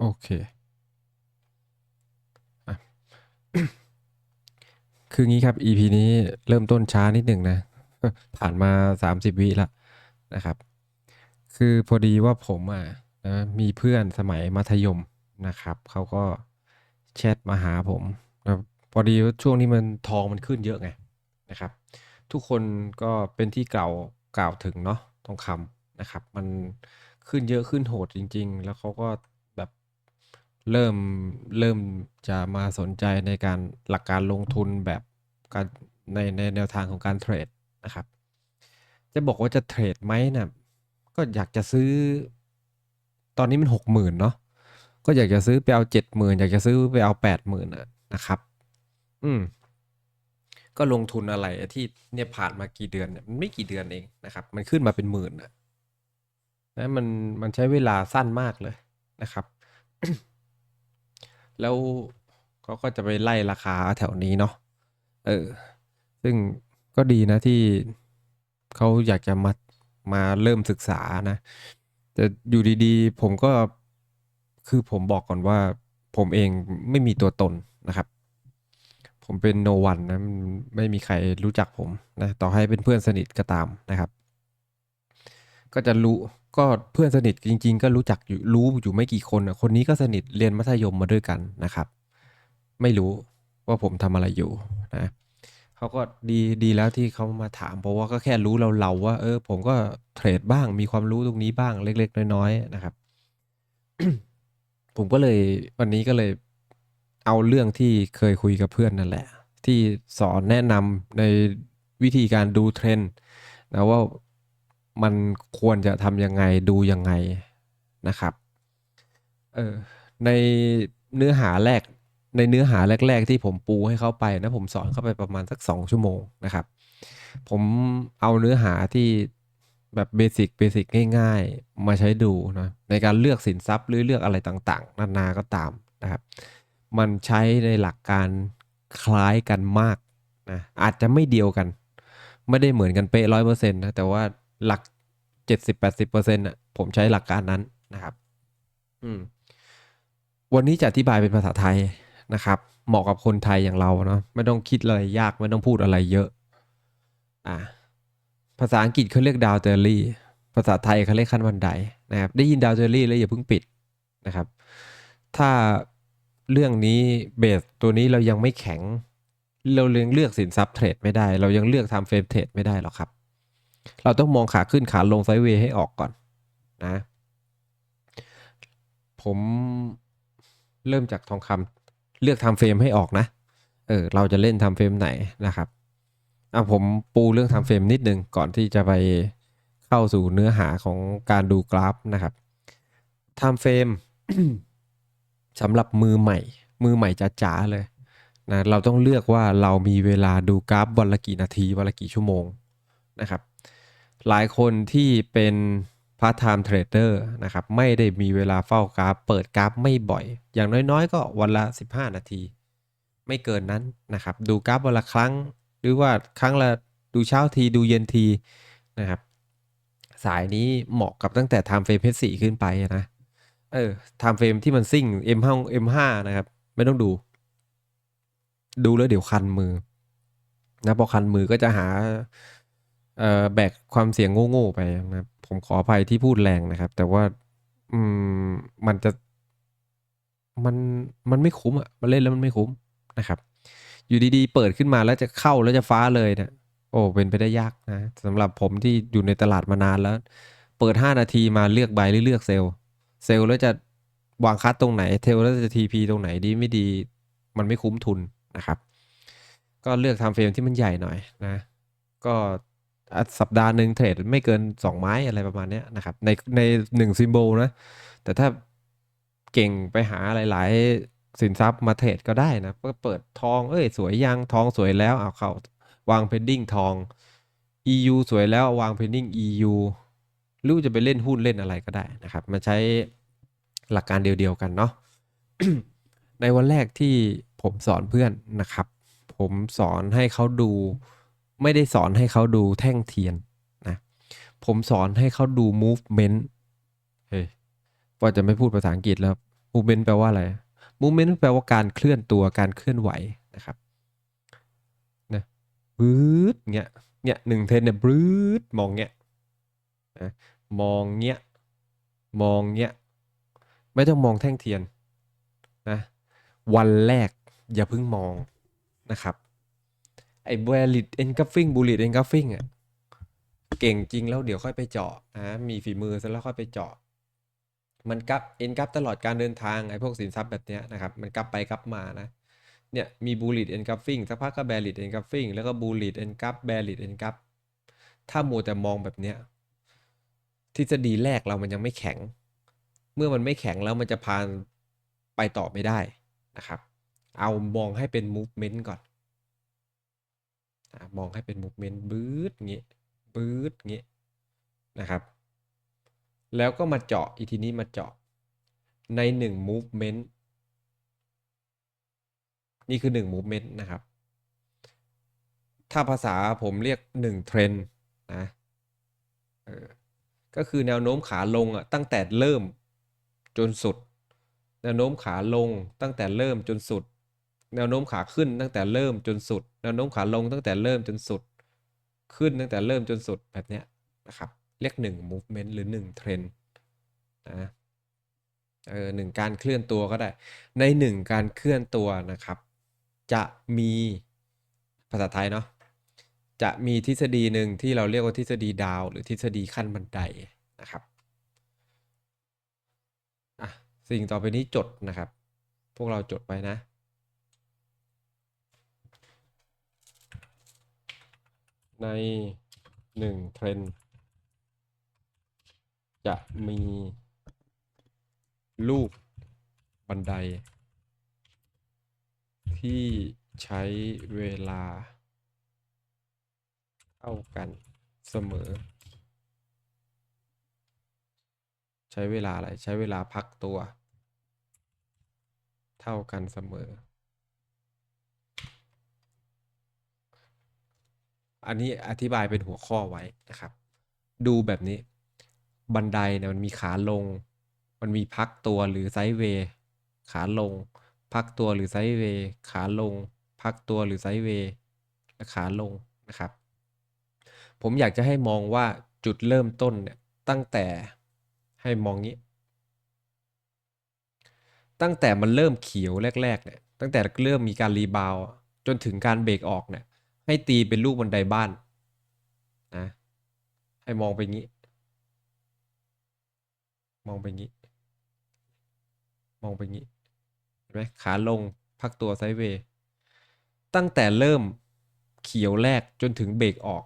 โอเคคืองี้ครับ EP นี้เริ่มต้นช้านิดหนึ่งนะ ผ่านมา 30 วิแล้วนะครับ คือพอดีว่าผมอะนะมีเพื่อนสมัยมัธยมนะครับ เขาก็แชทมาหาผมนะพอดีว่าช่วงนี้มันทองมันขึ้นเยอะไงนะครับ ทุกคนก็เป็นที่กล่าวกล่าวถึงเนาะทองคำนะครับ มันขึ้นเยอะขึ้นโหดจริง ๆ แล้วเขาก็ เริ่มเริ่มจะมาสนใจในการหลักการลงทุนแบบการในในแนวทางของการเทรดนะครับ จะบอกว่าจะเทรดไหมนะก็อยากจะซื้อ ตอนนี้มันหกหมื่นเนาะก็อยากจะซื้อไปเอาเจ็ดหมื่นอยากจะซื้อไปเอาแปดหมื่นนะครับ อืม ก็ลงทุนอะไรที่เนี่ยผ่านมากี่เดือนเนี่ยมันไม่กี่เดือนเองนะครับ มันขึ้นมาเป็นหมื่นนะนะมันมันใช้เวลาสั้นมากเลยนะครับ แล้วเขาก็จะไปไล่ราคาแถวนี้เนาะเออ ซึ่งก็ดีนะที่เขาอยากจะมามาเริ่มศึกษานะแต่อยู่ดีๆ ผมก็คือผมบอกก่อนว่า ผมเองไม่มีตัวตนนะครับ ผมเป็นโนวันนะไม่มีใครรู้จักผมนะต่อให้เป็นเพื่อนสนิทก็ตามนะครับ ก็จะรู้ ก็เพื่อนสนิทจริง ๆ ก็รู้จักอยู่รู้อยู่ไม่กี่คนนะคนนี้ก็สนิทเรียนมัธยมมาด้วยกันนะครับ ไม่รู้ว่าผมทำอะไรอยู่นะเขาก็ดีดีแล้วที่เขามาถาม เพราะว่าก็แค่รู้เราเราว่า เออ ผมก็เทรดบ้างมีความรู้ตรงนี้บ้างเล็ก ๆ น้อยๆนะครับ ผมก็เลยวันนี้ก็เลยเอาเรื่องที่เคยคุยกับเพื่อนนั่นแหละ ที่สอนแนะนำในวิธีการดูเทรนด์นะว่า มันควรจะทำยังไงดูยังไงนะครับเออในเนื้อหาแรกในเนื้อหาแรก ๆ ที่ผมปูให้เขาไปนะผมสอนเข้าไปประมาณสักสองชั่วโมงนะครับ ผมเอาเนื้อหาที่แบบเบสิกเบสิกง่ายๆ มาใช้ดูนะในการเลือกสินทรัพย์หรือเลือกอะไรต่างๆ นานาก็ตามนะครับ มันใช้ในหลักการคล้ายกันมากนะอาจจะไม่เดียวกัน ไม่ได้เหมือนกันเป๊ะร้อยเปอร์เซ็นต์นะแต่ว่าหลัก เจ็ดสิบแปดสิบเปอร์เซ็นต์อะผมใช้หลักการนั้นนะครับ อืม วันนี้จะอธิบายเป็นภาษาไทยนะครับ เหมาะกับคนไทยอย่างเราเนาะไม่ต้องคิดอะไรยากไม่ต้องพูดอะไรเยอะ อ่า ภาษาอังกฤษเขาเรียกดาวเจอรี่ ภาษาไทยเขาเรียกขั้นบันไดนะครับ ได้ยินดาวเจอรี่แล้วอย่าเพิ่งปิดนะครับ ถ้าเรื่องนี้เบสตัวนี้เรายังไม่แข็ง เรายังเลือกสินทรัพย์เทรดไม่ได้ เรายังเลือกทำเฟรมเทรดไม่ได้หรอกครับ เราต้องมองขาขึ้นขาลงไซด์เวย์ให้ออกก่อนนะ ผมเริ่มจากทองคำเลือกทำเฟรมให้ออกนะ เออเราจะเล่นทำเฟรมไหนนะครับอะผมปูเรื่องทำเฟรมนิดนึงก่อนที่จะไปเข้าสู่เนื้อหาของการดูกราฟนะครับทำเฟรมสำหรับมือใหม่ มือใหม่จ๋าๆเลยนะเราต้องเลือกว่าเรามีเวลาดูกราฟวันละกี่นาทีวันละกี่ชั่วโมงนะครับ หลายคนที่เป็นพาร์ทไทม์เทรดเดอร์นะครับไม่ได้มีเวลาเฝ้ากราฟ เปิดกราฟไม่บ่อย อย่างน้อยๆ ก็วันละ 15 นาที ไม่เกินนั้นนะครับ ดูกราฟวันละครั้ง หรือว่าครั้งละดูเช้าทีดูเย็นทีนะครับ สายนี้เหมาะกับตั้งแต่ time frame H4 ขึ้นไปนะเออ time frame ที่มันซิ่ง M5 M5 นะครับ ไม่ต้องดู ดูแล้วเดี๋ยวคันมือนะพอคันมือก็จะหา แบกความเสี่ยงโง่ๆไปนะครับผมขออภัยที่พูดแรงนะครับ แต่ว่าอืมมันจะมันมันไม่คุ้มอะมันเล่นแล้วมันไม่คุ้มนะครับ อยู่ดีๆ เปิดขึ้นมาแล้วจะเข้าแล้วจะฟ้าเลยเนี่ยโอ้เป็นไปได้ยากนะสำหรับผมที่อยู่ในตลาดมานานแล้ว เปิด 5 นาทีมาเลือกใบหรือเลือกเซลล์เซลล์แล้วจะวางคัดตรงไหนเทลแล้วจะทีพีตรงไหนดีไม่ดี มันไม่คุ้มทุนนะครับ ก็เลือกทำเฟรมที่มันใหญ่หน่อยนะ ก็ สัปดาห์หนึ่งเทรดไม่เกิน 2 ไม้อะไรประมาณนี้นะครับ ในในหนึ่งซิมโบลนะ แต่ถ้าเก่งไปหาหลาย ๆ สินทรัพย์มาเทรดก็ได้นะก็เปิดทองเอ้ย สวยยังทองสวยแล้วเอาเข้าวางเพนดิ้งทอง EU สวยแล้ววางเพนดิ้ง EU หรือจะไปเล่นหุ้นเล่นอะไรก็ได้นะครับมาใช้หลักการเดียว ๆ กันเนาะในวันแรกที่ผมสอนเพื่อนนะครับ ผมสอนให้เขาดู ไม่ได้สอนให้เขาดูแท่งเทียนนะ ผมสอนให้เขาดู movement เฮ้ยว่าจะไม่พูดภาษาอังกฤษแล้ว movement แปลว่าอะไร movement แปลว่าการเคลื่อนตัวการเคลื่อนไหวนะครับนะบืดเงี้ยเนี่ยหนึ่งเทนเนี่ยบืดมองเงี้ยนะมองเงี้ยมองเงี้ยไม่ต้องมองแท่งเทียนนะวันแรกอย่าเพิ่งมองนะครับ ไอ้ bullet engulfing bullet engulfing อะเก่งจริงแล้วเดี๋ยวค่อยไปเจาะนะมีฝีมือเสร็จแล้วค่อยไปเจาะ มันกลับเอ็นกลับตลอดการเดินทางไอ้พวกสินทรัพย์แบบเนี้ยนะครับ มันกลับไปกลับมานะ เนี่ยมีบูลิตเอ็นกัฟฟิงสักพักก็แบลิตเอ็นกัฟฟิงแล้วก็บูลิตเอ็นกัฟแบลิตเอ็นกัฟถ้ามัวแต่มองแบบเนี้ยทฤษฎีแรกเรามันยังไม่แข็ง เมื่อมันไม่แข็งแล้วมันจะพานไปต่อไม่ได้นะครับ เอามองให้เป็นมูฟเมนต์ก่อน มองให้เป็นมูฟเมนต์บืดงี้บืดงี้นะครับ แล้วก็มาเจาะอีกทีนี้มาเจาะในหนึ่ง movement นี่คือหนึ่ง movement นะครับ ถ้าภาษาผมเรียกหนึ่งเทรนนะออก็คือแนวโน้มขาลงอะตั้งแต่เริ่มจนสุด แนวโน้มขาลงตั้งแต่เริ่มจนสุด แนวโน้มขาขึ้นตั้งแต่เริ่มจนสุด แนวโน้มขาลงตั้งแต่เริ่มจนสุด ขึ้นตั้งแต่เริ่มจนสุดแบบเนี้ยนะครับเรียกหนึ่ง movement หรือหนึ่งเทรนนะเออหนึ่งการเคลื่อนตัวก็ได้ ในหนึ่งการเคลื่อนตัวนะครับ จะมีภาษาไทยเนาะจะมีทฤษฎีหนึ่งที่เราเรียกว่าทฤษฎีดาว หรือทฤษฎีขั้นบันไดนะครับอะสิ่งต่อไปนี้จดนะครับ พวกเราจดไปนะ ในหนึ่งเทรนจะมีลูกบันได ที่ใช้เวลา เท่ากันเสมอ ใช้เวลาอะไร ใช้เวลาพักตัว เท่ากันเสมอ อันนี้อธิบายเป็นหัวข้อไว้นะครับ ดูแบบนี้ บันไดเนี่ยมันมีขาลง มันมีพักตัวหรือไซด์เวย์ขาลง พักตัวหรือไซด์เวย์ขาลง พักตัวหรือไซด์เวย์และขาลงนะครับ ผมอยากจะให้มองว่าจุดเริ่มต้นเนี่ยตั้งแต่ให้มองงี้ ตั้งแต่มันเริ่มเขียวแรกๆเนี่ยตั้งแต่เริ่มมีการรีบาวจนถึงการเบรกออกเนี่ย ให้ตีเป็นลูกบันไดบ้านนะให้มองไปงี้ มองไปงี้ มองไปงี้เห็นไหมขาลงพักตัวไซด์เวย์ตั้งแต่เริ่มเขียวแรกจนถึงเบรกออก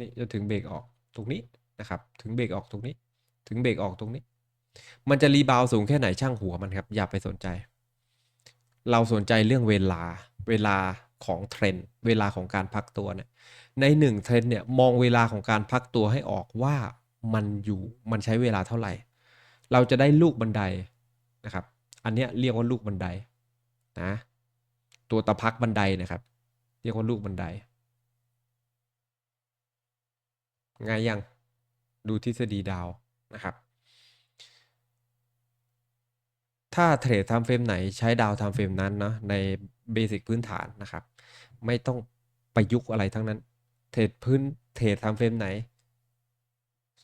นี่จนถึงเบรกออกตรงนี้นะครับ ถึงเบรกออกตรงนี้ ถึงเบรกออกตรงนี้ มันจะรีบาวสูงแค่ไหนช่างหัวมันครับ อย่าไปสนใจ เราสนใจเรื่องเวลาเวลาของเทรนด์เวลาของการพักตัวเนี่ยในหนึ่งเทรนด์เนี่ยมองเวลาของการพักตัวให้ออกว่ามันอยู่มันใช้เวลาเท่าไหร่ เราจะได้ลูกบันไดนะครับ อันเนี้ยเรียกว่าลูกบันไดนะตัวตะพักบันไดนะครับ เรียกว่าลูกบันไดง่ายยังดูทฤษฎีดาวนะครับ ถ้าเทรดทำเฟรมไหนใช้ดาวทำเฟรมนั้นเนาะในเบสิกพื้นฐานนะครับ ไม่ต้องประยุกต์อะไรทั้งนั้น เทรดพื้นเทรดทำเฟรมไหน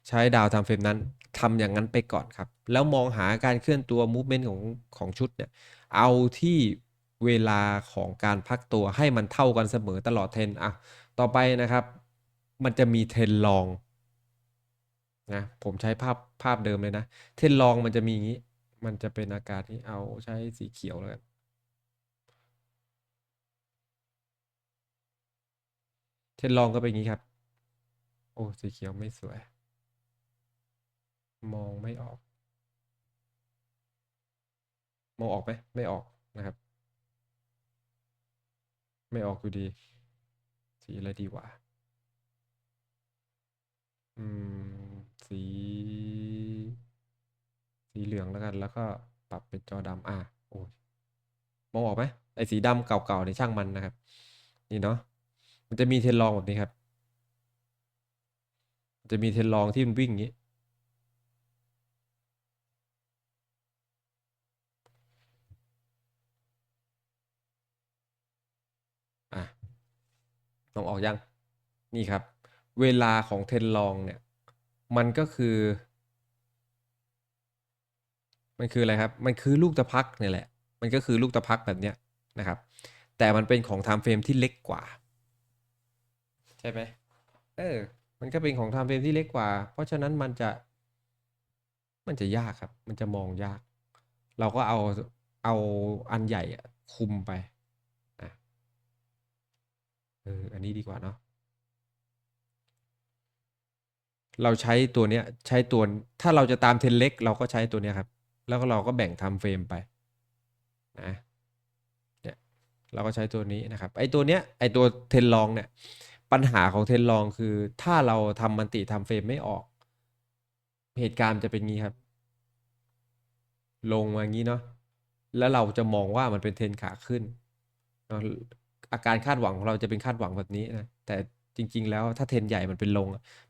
ใช้ดาวทำเฟรมนั้นทำอย่างนั้นไปก่อนครับ แล้วมองหาการเคลื่อนตัวมูฟเมนต์ของของชุดเนี่ยเอาที่เวลาของการพักตัวให้มันเท่ากันเสมอตลอดเทรนอะต่อไปนะครับ มันจะมีเทรนลองนะผมใช้ภาพภาพเดิมเลยนะ เทรนลองมันจะมีอย่างนี้ มันจะเป็นอาการที่เอาใช้สีเขียวแล้วกันเทรนลองก็เป็นอย่างนี้ครับ โอ้ สีเขียวไม่สวย มองไม่ออก มองออกไหม ไม่ออกนะครับ ไม่ออกอยู่ดี สีอะไรดีวะ อืม สี สีเหลืองแล้วกัน แล้วก็ปรับเป็นจอดำอะโอ้มองออกไหมไอ้สีดำเก่าๆในช่างมันนะครับ นี่เนาะมันจะมีเทนลองแบบนี้ครับ จะมีเทนลองที่มันวิ่งอย่างนี้อะมองออกยัง นี่ครับ เวลาของเทนลองเนี่ย มันก็คือ มันคืออะไรครับ มันคือลูกตะพักเนี่ยแหละ มันก็คือลูกตะพักแบบเนี้ยนะครับ แต่มันเป็นของไทม์เฟรมที่เล็กกว่า ใช่ไหมเออ มันก็เป็นของไทม์เฟรมที่เล็กกว่า เพราะฉะนั้นมันจะ มันจะยากครับ มันจะมองยาก เราก็เอาเอาอันใหญ่คุมไปอะเออ อันนี้ดีกว่าเนาะเราใช้ตัวเนี้ยใช้ตัวถ้าเราจะตามเทนเล็ก เราก็ใช้ตัวเนี้ยครับ แล้วก็เราก็แบ่งทม์เฟรมไปนะเนี่ยเราก็ใช้ตัวนี้นะครับไอตัวเนี้ยไอตัวเทนลองเนี่ยปัญหาของเทนลองคือ ถ้าเราทำมันติทม์เฟรมไม่ออก เหตุการณ์จะเป็นงี้ครับ ลงมางี้เนาะแล้วเราจะมองว่ามันเป็นเทนขาขึ้นเนาะอาการคาดหวังของเราจะเป็นคาดหวังแบบนี้นะแต่จริง ๆ แล้วถ้าเทนใหญ่มันเป็นลง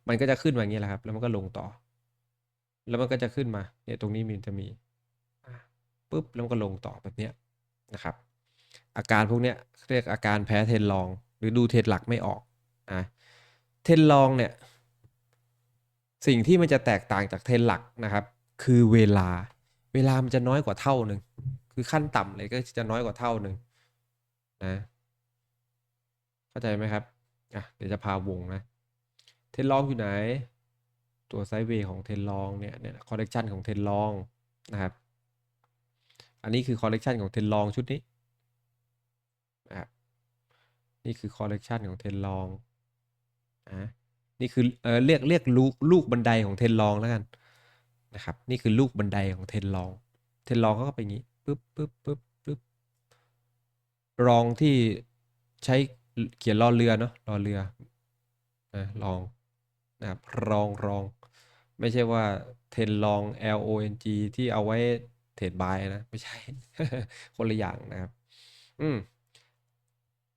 มันก็จะขึ้นมาอย่างนี้แหละครับ แล้วมันก็ลงต่อ แล้วมันก็จะขึ้นมาเนี่ยตรงนี้มันจะมี ปุ๊บแล้วก็ลงต่อแบบเนี้ยนะครับ อาการพวกเนี้ยเรียกอาการแพ้เทนลอง หรือดูเทนหลักไม่ออกอะเทนลองเนี่ยสิ่งที่มันจะแตกต่างจากเทนหลักนะครับ คือเวลาเวลามันจะน้อยกว่าเท่าหนึ่งคือขั้นต่ำเลยก็จะน้อยกว่าเท่าหนึ่งนะเข้าใจไหมครับอะเดี๋ยวจะพาวงนะเทนลองอยู่ไหน ตัวไซด์เวย์ของเทนลองเนี่ยเนี่ยคอลเลกชันของเทนลองนะครับ อันนี้คือคอลเลกชันของเทนลองชุดนี้นะครับนี่คือคอลเลกชันของเทนลองอะนี่คือเออเรียกเรียกลูกลูกบันไดของเทนลองแล้วกันนะครับนี่คือลูกบันไดของเทนลอง เทนลองก็เป็นอย่างนี้ปึ๊บปึ๊บปึ๊บปึ๊บรองที่ใช้เขียนรอเรือเนาะรอเรือนะลองนะครับรองรอง ไม่ใช่ว่าเทนลอง L O N G ที่เอาไว้ เทรดบายนะ ไม่ใช่ คนละอย่างนะครับ อืม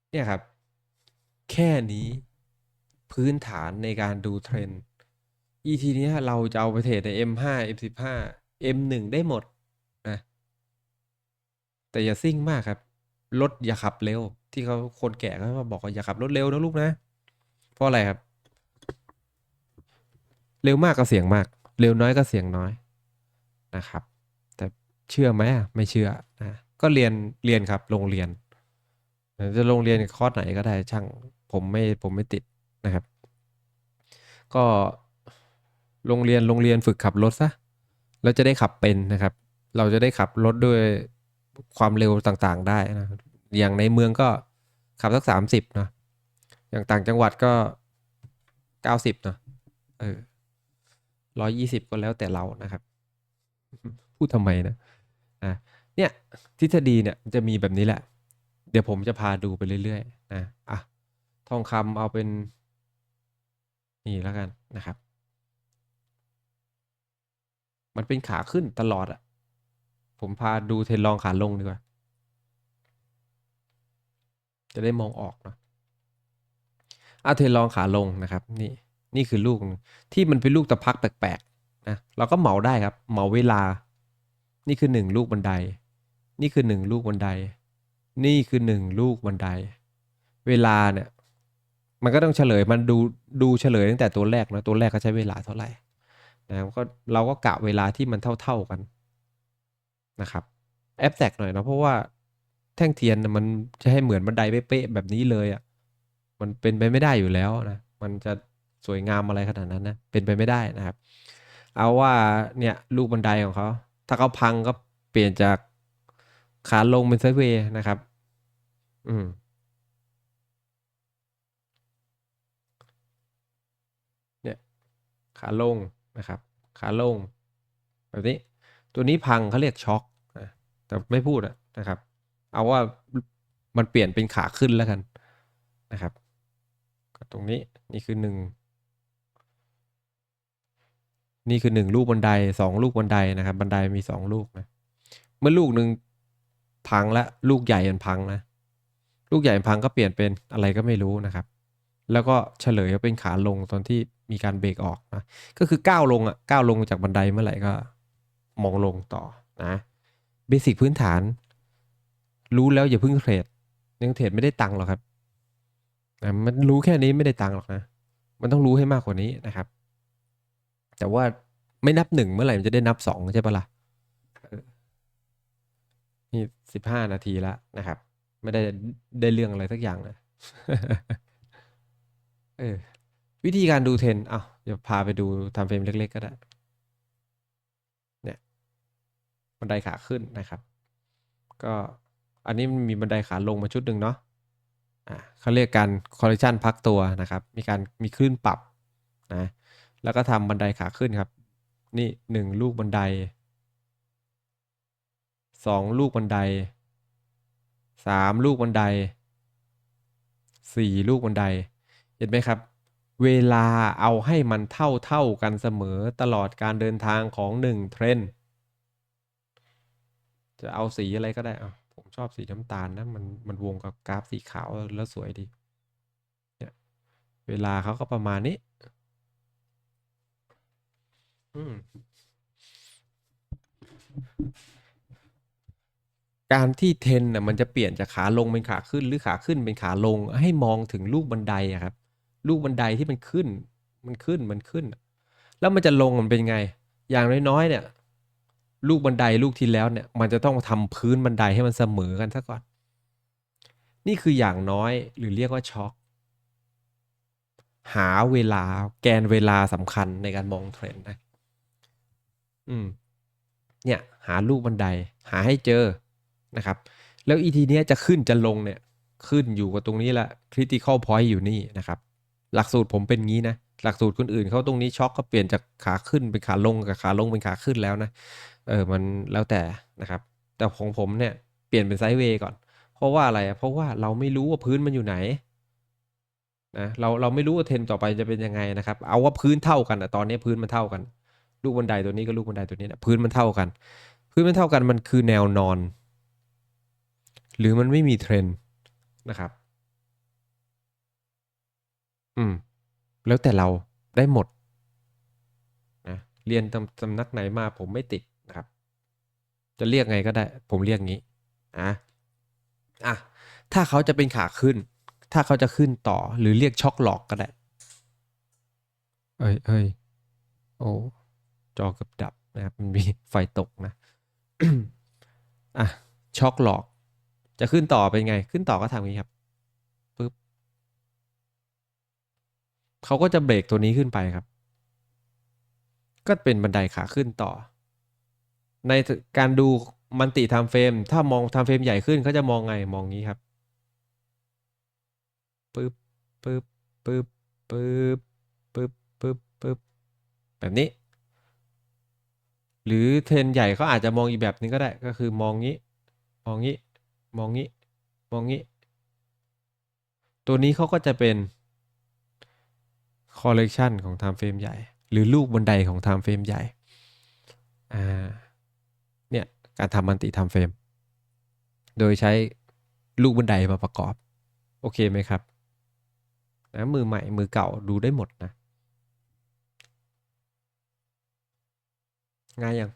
เนี่ยครับ แค่นี้พื้นฐานในการดูเทรนด์ ET นี้เราจะเอาไปเทรดใน M5 M15 M1 ได้หมดนะ แต่อย่าซิ่งมากครับ รถอย่าขับเร็ว ที่เขาคนแก่เขาบอกว่าอย่าขับรถเร็วนะลูกนะ เพราะอะไรครับ เร็วมากก็เสี่ยงมาก เร็วน้อยก็เสี่ยงน้อยนะครับ เชื่อไหมไม่เชื่อนะก็เรียนเรียนครับโรงเรียนจะโรงเรียนคอร์สไหนก็ได้ช่างผมไม่ผมไม่ติดนะครับ ก็โรงเรียนโรงเรียนฝึกขับรถซะแล้วจะได้ขับเป็นนะครับ เราจะได้ขับรถด้วยความเร็วต่างๆ ได้นะอย่างในเมืองก็ขับสักสามสิบนะอย่างต่างจังหวัดก็เก้าสิบนะเออร้อยยี่สิบก็แล้วแต่เรานะครับ พูดทำไมนะ อะเนี่ยทฤษฎีเนี่ยจะมีแบบนี้แหละ เดี๋ยวผมจะพาดูไปเรื่อยๆนะอะทองคำเอาเป็น นี่แล้วกันนะครับ มันเป็นขาขึ้นตลอดอะผมพาดูเทรนลองขาลงดีกว่า จะได้มองออกเนาะอาเทรนลองขาลงนะครับ นี่นี่คือลูกที่มันเป็นลูกตะพักแปลกๆนะเราก็เหมาได้ครับ เหมาเวลา นี่คือหนึ่งลูกบันได นี่คือหนึ่งลูกบันได นี่คือหนึ่งลูกบันได เวลาเนี่ย มันก็ต้องเฉลยมันดูดูเฉลยตั้งแต่ตัวแรกนะตัวแรกก็ใช้เวลาเท่าไหร่นะก็เราก็กะเวลาที่มันเท่าๆกันนะครับแอปแตกหน่อยนะเพราะว่าแท่งเทียนมันจะให้เหมือนบันไดเป๊ะๆแบบนี้เลยอะ่ะมันเป็นไปไม่ได้อยู่แล้วนะมันจะสวยงามอะไรขนาดนั้นนะเป็นไปไม่ได้นะครับ เอาว่าเนี่ยลูกบันไดของเขา ถ้าเขาพังก็เปลี่ยนจากขาลงเป็นไซด์เวย์นะครับ อืมเนี่ยขาลงนะครับ ขาลง แบบนี้ ตัวนี้พังเขาเรียกช็อคแต่ไม่พูดอะนะครับ เอาว่ามันเปลี่ยนเป็นขาขึ้นแล้วกันนะครับ ก็ตรงนี้นี่คือหนึ่ง นี่คือหนึ่งลูกบันไดสองลูกบันไดนะครับ บันไดมีสองลูกนะ เมื่อลูกหนึ่งพังแล้วลูกใหญ่มันพังนะ ลูกใหญ่พังก็เปลี่ยนเป็นอะไรก็ไม่รู้นะครับ แล้วก็เฉลยว่าเป็นขาลงตอนที่มีการเบรกออกนะ ก็คือก้าวลงอะก้าวลงจากบันไดเมื่อไหร่ก็มองลงต่อนะเบสิกพื้นฐาน รู้แล้วอย่าเพิ่งเทรดยังเทรดไม่ได้ตังค์หรอกครับนะมันรู้แค่นี้ไม่ได้ตังค์หรอกนะ มันต้องรู้ให้มากกว่านี้นะครับ แต่ว่าไม่นับหนึ่งเมื่อไหร่มันจะได้นับสองใช่ปะล่ะนี่สิบห้านาทีแล้วนะครับ ไม่ได้ได้เรื่องอะไรสักอย่างเลยเออวิธีการดูเทรนด์อ้าวเดี๋ยวพาไปดูทำเฟรมเล็ก ๆ ก็ได้ เนี่ยบันไดขาขึ้นนะครับ ก็อันนี้มีบันไดขาลงมาชุดหนึ่งเนาะอ่าเขาเรียกการคอลเล t ชันพักตัวนะครับ มีการมีคลื่นปรับนะ แล้วก็ทำบันไดขาขึ้นครับ นี่หนึ่งลูกบันไดสองลูกบันไดสามลูกบันไดสี่ลูกบันได เห็นไหมครับ เวลาเอาให้มันเท่าเท่ากันเสมอตลอดการเดินทางของหนึ่งเทรนจะเอาสีอะไรก็ได้อะผมชอบสีน้ำตาลนะมันมันวงกับกราฟสีขาวแล้วสวยดีเนี่ยเวลาเขาก็ประมาณนี้ การที่เทรนน่ะมันจะเปลี่ยนจากขาลงเป็นขาขึ้น หรือขาขึ้นเป็นขาลง ให้มองถึงลูกบันไดอะครับ ลูกบันไดที่มันขึ้น มันขึ้นมันขึ้น แล้วมันจะลงมันเป็นไง อย่างน้อยๆเนี่ย ลูกบันไดลูกที่แล้วเนี่ย มันจะต้องทำพื้นบันไดให้มันเสมอกันซะก่อน นี่คืออย่างน้อยหรือเรียกว่าช็อคหาเวลาแกนเวลาสำคัญในการมองเทรนด์นะ อืม เนี่ยหาลูกบันได หาให้เจอนะครับ แล้วอีทีเนี้ยจะขึ้นจะลงเนี่ย ขึ้นอยู่กับตรงนี้แหละ critical point อยู่นี่นะครับ หลักสูตรผมเป็นงี้นะหลักสูตรคนอื่นเขาตรงนี้ช็อคก็เปลี่ยนจากขาขึ้นเป็นขาลงกับขาลงเป็นขาขึ้นแล้วนะเออมันแล้วแต่นะครับ แต่ของผมเนี่ยเปลี่ยนเป็นไซด์เวย์ก่อน เพราะว่าอะไรเพราะว่าเราไม่รู้ว่าพื้นมันอยู่ไหนนะเราเราไม่รู้ว่าเทรนต่อไปจะเป็นยังไงนะครับ เอาว่าพื้นเท่ากันอะตอนนี้พื้นมันเท่ากัน ลูกบันไดตัวนี้กับลูกบันไดตัวนี้นะพื้นมันเท่ากัน พื้นมันเท่ากันมันคือแนวนอน หรือมันไม่มีเทรนนะครับ อืม แล้วแต่เราได้หมดนะเรียนตำสำนักไหนมาผมไม่ติดนะครับ จะเรียกไงก็ได้ ผมเรียกงี้อะอะถ้าเขาจะเป็นขาขึ้น ถ้าเขาจะขึ้นต่อหรือเรียกช็อกหลอกก็ได้ เอ้ยเอ้ยโอ้ จอเกือบดับนะครับ มันมีไฟตกนะอะช็อกหลอก จะขึ้นต่อเป็นไง ขึ้นต่อก็ทำอย่างนี้ครับปึ๊บเขาก็จะเบรกตัวนี้ขึ้นไปครับ ก็เป็นบันไดขาขึ้นต่อ ในการดูมันติทำเฟรม ถ้ามองทำเฟรมใหญ่ขึ้นเขาจะมองไงมองงี้ครับปึ๊บปึ๊บปึ๊บปึ๊บปึ๊บปึ๊บปึ๊บแบบนี้ หรือเทรนใหญ่เขาอาจจะมองอีกแบบนึงก็ได้ก็คือมองงี้ มองงี้ มองงี้ มองงี้ ตัวนี้เขาก็จะเป็นคอลเลกชันของ time frame ใหญ่ หรือลูกบันไดของ time frame ใหญ่อ่าเนี่ยการทำมันติ time frame โดยใช้ลูกบันไดมาประกอบ โอเคไหมครับนะมือใหม่มือเก่าดูได้หมดนะ ง่ายยัง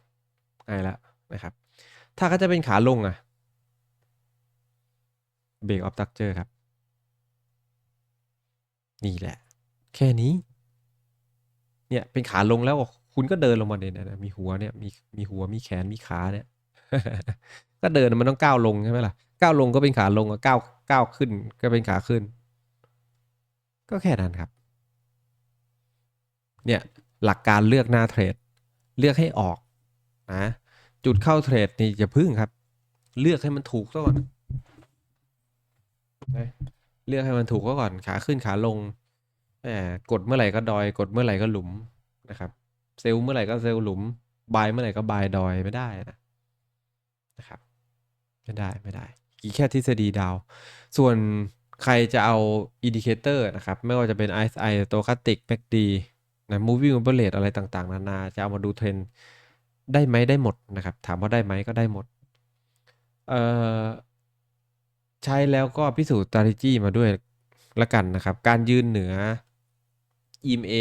ง่ายแล้วนะครับ ถ้าเขาจะเป็นขาลงอะเบรกออฟตักเจอร์ครับ นี่แหละ แค่นี้ เนี่ยเป็นขาลงแล้วคุณก็เดินลงมาเนี่ยนะมีหัวเนี่ยมีมีหัวมีแขนมีขาเนี่ย ก็เดินมันต้องก้าวลงใช่ไหมล่ะก้าวลงก็เป็นขาลงก้าวก้าวขึ้นก็เป็นขาขึ้น ก็แค่นั้นครับ เนี่ยหลักการเลือกหน้าเทรด เลือกให้ออกนะจุดเข้าเทรดนี่อย่าพึ่งครับ เลือกให้มันถูกซะก่อนเลือกให้มันถูกก็ก่อนขาขึ้นขาลงแหมกดเมื่อไหร่ก็ดอย กดเมื่อไหร่ก็หลุมนะครับ เซลล์เมื่อไหร่ก็เซลล์หลุมบายเมื่อไหร่ก็บายดอยไม่ได้นะนะครับไม่ได้ไม่ได้กี่แค่ทฤษฎีดาว ส่วนใครจะเอาอินดิเคเตอร์นะครับ ไม่ว่าจะเป็น RSI ตัวคัตติก MACD นะ moving average อะไรต่างๆ นานา จะเอามาดูเทรนได้ไหมได้หมดนะครับ ถามว่าได้ไหมก็ได้หมด เอ่อ ใช้แล้วก็พิสูจน์ strategy มาด้วยละกันนะครับ การยืนเหนือ EMA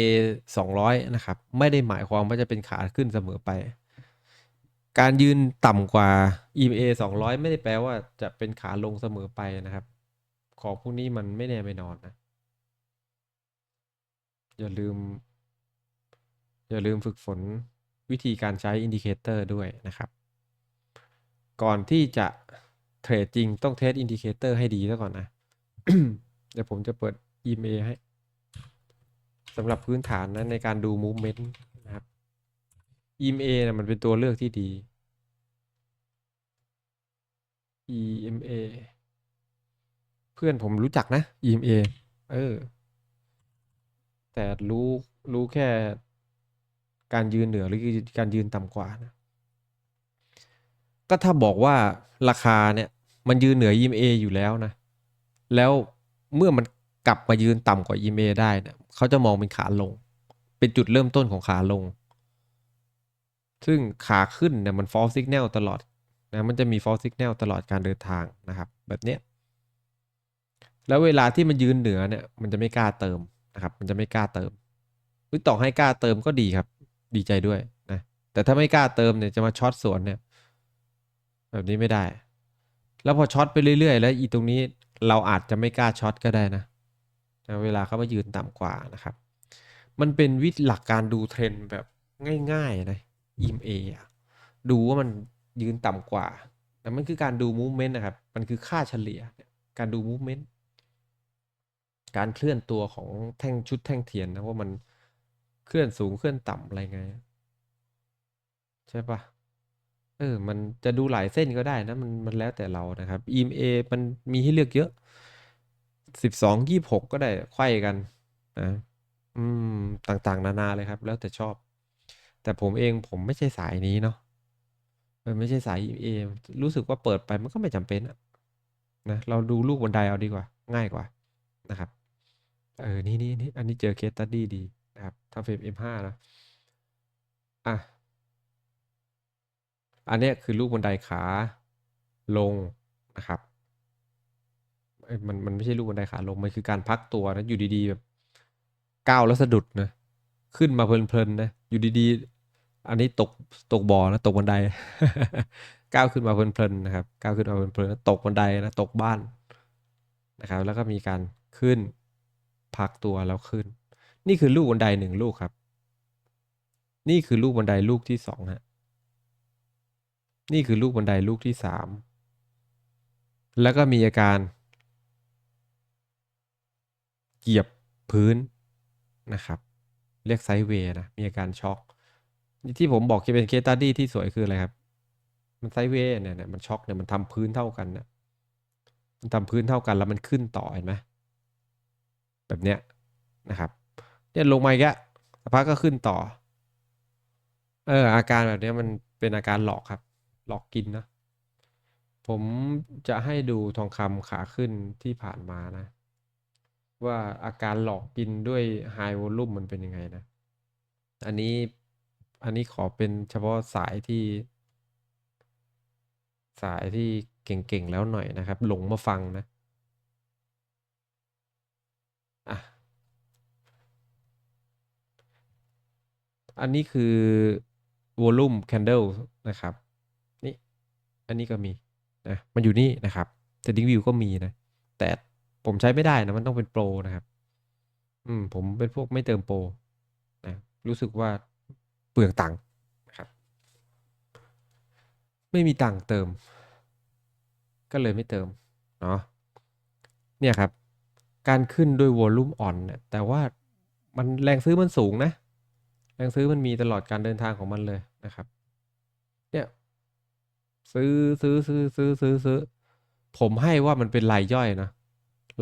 200 นะครับ ไม่ได้หมายความว่าจะเป็นขาขึ้นเสมอไป การยืนต่ำกว่า EMA 200 ไม่ได้แปลว่าจะเป็นขาลงเสมอไปนะครับ ของพวกนี้มันไม่แน่ไม่นอนนะ อย่าลืม อย่าลืมฝึกฝนวิธีการใช้อินดิเคเตอร์ด้วยนะครับ ก่อนที่จะเทรดจริงต้องเทสอินดิเคเตอร์ให้ดีซะก่อนนะ เดี๋ยวผมจะเปิด EMA ให้สำหรับพื้นฐานนะในการดู movement นะครับ EMA นะมันเป็นตัวเลือกที่ดี EMA เพื่อนผมรู้จักนะ EMA เออ แต่รู้รู้แค่ การยืนเหนือหรือการยืนต่ำกว่านะก็ถ้าบอกว่าราคาเนี่ยมันยืนเหนือ EMA อยู่แล้วนะ แล้วเมื่อมันกลับมายืนต่ำกว่า EMA ได้เนี่ยเขาจะมองเป็นขาลง เป็นจุดเริ่มต้นของขาลง ซึ่งขาขึ้นเนี่ยมัน false signal ตลอดนะมันจะมี false signal ตลอดการเดินทางนะครับ แบบเนี้ยแล้วเวลาที่มันยืนเหนือเนี่ยมันจะไม่กล้าเติมนะครับ มันจะไม่กล้าเติมหรือต่อให้กล้าเติมก็ดีครับ ดีใจด้วยนะแต่ถ้าไม่กล้าเติมเนี่ยจะมาช็อตสวนเนี่ย แบบนี้ไม่ได้ แล้วพอช็อตไปเรื่อยๆ แล้วอีตรงนี้เราอาจจะไม่กล้าช็อตก็ได้นะนะเวลาเขามายืนต่ำกว่านะครับ มันเป็นวิธีหลักการดูเทรนด์แบบง่ายๆนะ EMA อะดูว่ามันยืนต่ำกว่าแต่มันคือการดู movement นะครับ มันคือค่าเฉลี่ย การดู movement การเคลื่อนตัวของแท่งชุดแท่งเทียนนะว่ามัน ลื่อนสูงเคลื่อนต่ำอะไรไง ใช่ปะเออ มันจะดูหลายเส้นก็ได้นะ มันมันแล้วแต่เรานะครับ EMA มันมีให้เลือกเยอะสิบสองยี่หกก็ได้ไขว้กันนะอืม ต่างๆ นานาเลยครับ แล้วแต่ชอบ แต่ผมเองผมไม่ใช่สายนี้เนาะเออไม่ใช่สาย EMA รู้สึกว่าเปิดไปมันก็ไม่จำเป็นอะนะเราดูลูกบนไดเอาดีกว่า ง่ายกว่านะครับ เออ นี่นี่นี่อันนี้เจอเคสตัดดี้ดี นะครับถ้าเฟรม M5 นะอะอันนี้คือลูกบันไดขาลงนะครับมันมันไม่ใช่ลูกบันไดขาลง มันคือการพักตัวนะ อยู่ดีๆแบบก้าวแล้วสะดุดนะ ขึ้นมาเพลินๆนะ อยู่ดีๆ อันนี้ตกตกบ่อนะ ตกบันได ก้าวขึ้นมาเพลินๆนะครับ ก้าวขึ้นมาเพลินๆแล้วตกบันไดนะ ตกบ้านนะครับ แล้วก็มีการขึ้นพักตัวแล้วขึ้น นี่คือลูกบันไดหนึ่งลูกครับ นี่คือลูกบันไดลูกที่สองฮะ นี่คือลูกบันไดลูกที่สามแล้วก็มีอาการเหยียบพื้นนะครับ เรียกไซด์เวย์นะ มีอาการช็อก ที่ผมบอกจะเป็นเคสตัดดี้ที่สวยคืออะไรครับ มันไซด์เวย์เนี่ยเนี่ยมันช็อกเนี่ยมันทำพื้นเท่ากันนะมันทำพื้นเท่ากันแล้วมันขึ้นต่อเห็นไหมแบบเนี้ยนะครับ เนี่ยลงมาอีกแล้วสักพักก็ขึ้นต่อ เออ อาการแบบนี้มันเป็นอาการหลอกครับ หลอกกินนะ ผมจะให้ดูทองคำขาขึ้นที่ผ่านมานะ ว่าอาการหลอกกินด้วยไฮวอลลุ่มมันเป็นยังไงนะ อันนี้อันนี้ขอเป็นเฉพาะสายที่ สายที่เก่งๆแล้วหน่อยนะครับ หลงมาฟังนะ อันนี้คือ volume candle นะครับ นี่ อันนี้ก็มีนะ มันอยู่นี่นะครับ setting view ก็มีนะ แต่ผมใช้ไม่ได้นะ มันต้องเป็นโปรนะครับ อืม ผมเป็นพวกไม่เติมโปรนะ รู้สึกว่าเปลืองตังค์นะครับ ไม่มีตังค์เติม ก็เลยไม่เติม เนาะ เนี่ยครับ การขึ้นด้วยวอลลุ่มอ่อนเนี่ยแต่ว่ามันแรงซื้อมันสูงนะ งซื้อมันมีตลอดการเดินทางของมันเลยนะครับ เนี่ยซื้อซื้อซื้อซื้อซื้อซื้อ ผมให้ว่ามันเป็นรายย่อยนะ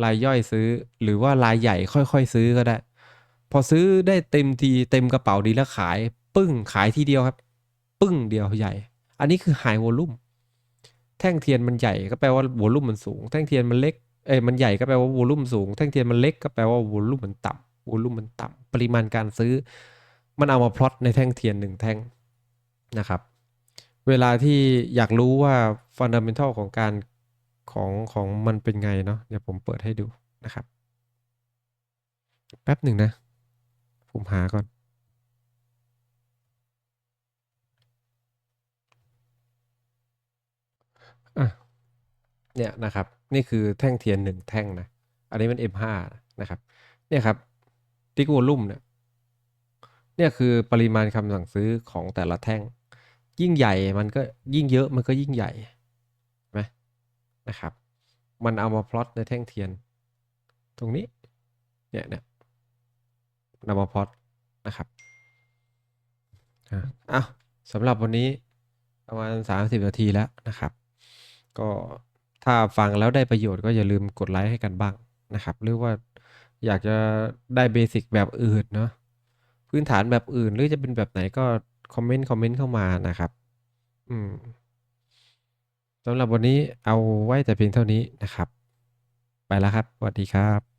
รายย่อยซื้อหรือว่ารายใหญ่ค่อยๆซื้อก็ได้ พอซื้อได้เต็มทีเต็มกระเป๋าดีแล้วขาย ปึ้งขายทีเดียวครับ ปึ้งเดียวใหญ่ อันนี้คือไฮวอลลุ่มแท่งเทียนมันใหญ่ก็แปลว่าวอลลุ่มมันสูง แท่งเทียนมันเล็กเอ้ยมันใหญ่ก็แปลว่าวอลลุ่มสูง แท่งเทียนมันเล็กก็แปลว่าวอลลุ่มมันต่ำวอลลุ่มมันต่ำปริมาณการซื้อ มันเอามาพลอตในแท่งเทียนหนึ่งแท่งนะครับ เวลาที่อยากรู้ว่าฟันดัมเ n นทัลของการของของมันเป็นไงเนาะเดี๋ยวผมเปิดให้ดูนะครับ แป๊บหนึ่งนะ ผมหาก่อนอะเนี่ยนะครับ นี่คือแท่งเทียนหนึ่งแท่งนะ อันนี้มัน M5 นะครับ เนี่ยครับติ๊กวอลลุ่มเนี่ย เนี่ยคือปริมาณคำสั่งซื้อของแต่ละแท่ง ยิ่งใหญ่มันก็ยิ่งเยอะมันก็ยิ่งใหญ่ไหมนะครับ มันเอามาพลอตในแท่งเทียน ตรงนี้เนี่ยเนี่ยนำมาพลอตนะครับอ้าวสำหรับวันนี้ประมาณ 30 นาทีแล้วนะครับ ก็ถ้าฟังแล้วได้ประโยชน์ก็อย่าลืมกดไลค์ให้กันบ้างนะครับ หรือว่าอยากจะได้เบสิกแบบอื่นเนาะ พื้นฐานแบบอื่น หรือจะเป็นแบบไหนก็คอมเมนต์คอมเมนต์เข้ามานะครับ อืมสำหรับวันนี้เอาไว้แต่เพียงเท่านี้นะครับ ไปแล้วครับสวัสดีครับ